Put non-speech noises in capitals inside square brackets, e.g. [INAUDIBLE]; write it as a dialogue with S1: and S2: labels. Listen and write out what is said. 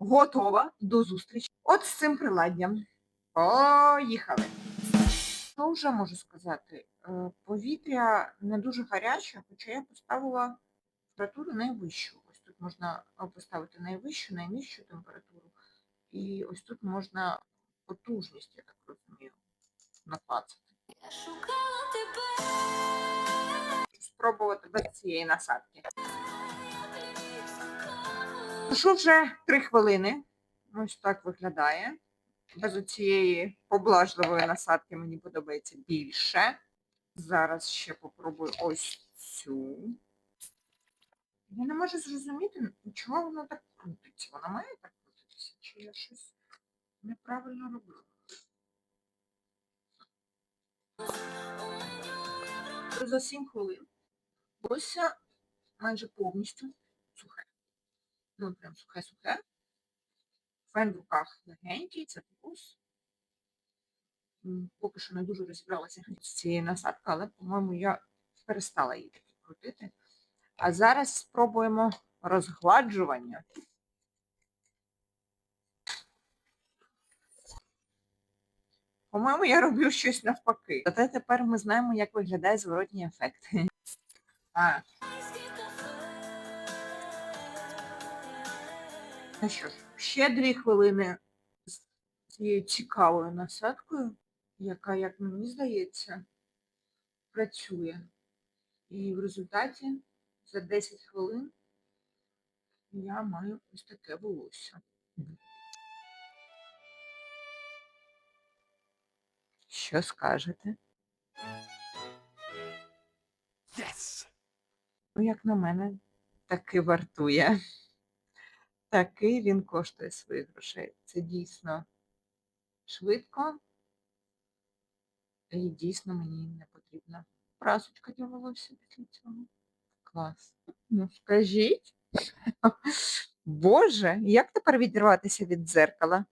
S1: готова до зустрічі. От з цим приладдям. Поїхали. Що вже можу сказати? Е, Повітря не дуже гаряче, хоча я поставила температуру найвищу. Ось тут можна поставити найвищу, найнижчу температуру. І ось тут можна потужність, я так розумію, наклацати.
S2: Я шукала тебе,
S1: Спробувати без цієї насадки. Прошу вже три хвилини. Ось так виглядає. Без цієї поблажливої насадки мені подобається більше. Зараз ще попробую ось цю. Я не можу зрозуміти, чого воно так крутиться. Воно має так крутитися, чи я щось неправильно роблю. За 7 хвилин ось майже повністю сухе. Ну, прям сухе-сухе. Фен в руках легенький, це плюс. Поки що не дуже розібралася з цією насадкою, але, по-моєму, я перестала її таки крутити. А зараз спробуємо розгладжування. По-моєму, я роблю щось навпаки. Зате тепер ми знаємо, як виглядає зворотній ефект. [LAUGHS] А, Ну що ж, ще дві хвилини з цією цікавою насадкою, яка, як мені здається, працює. І в результаті за 10 хвилин я маю ось таке волосся. Що скажете?
S3: Yes!
S1: Ну, як на мене, таки вартує. Таки він коштує своїх грошей. Це дійсно швидко. І дійсно мені не потрібна прасочка для після цього. Клас. Ну, скажіть. [LAUGHS] Боже, як тепер відірватися від дзеркала?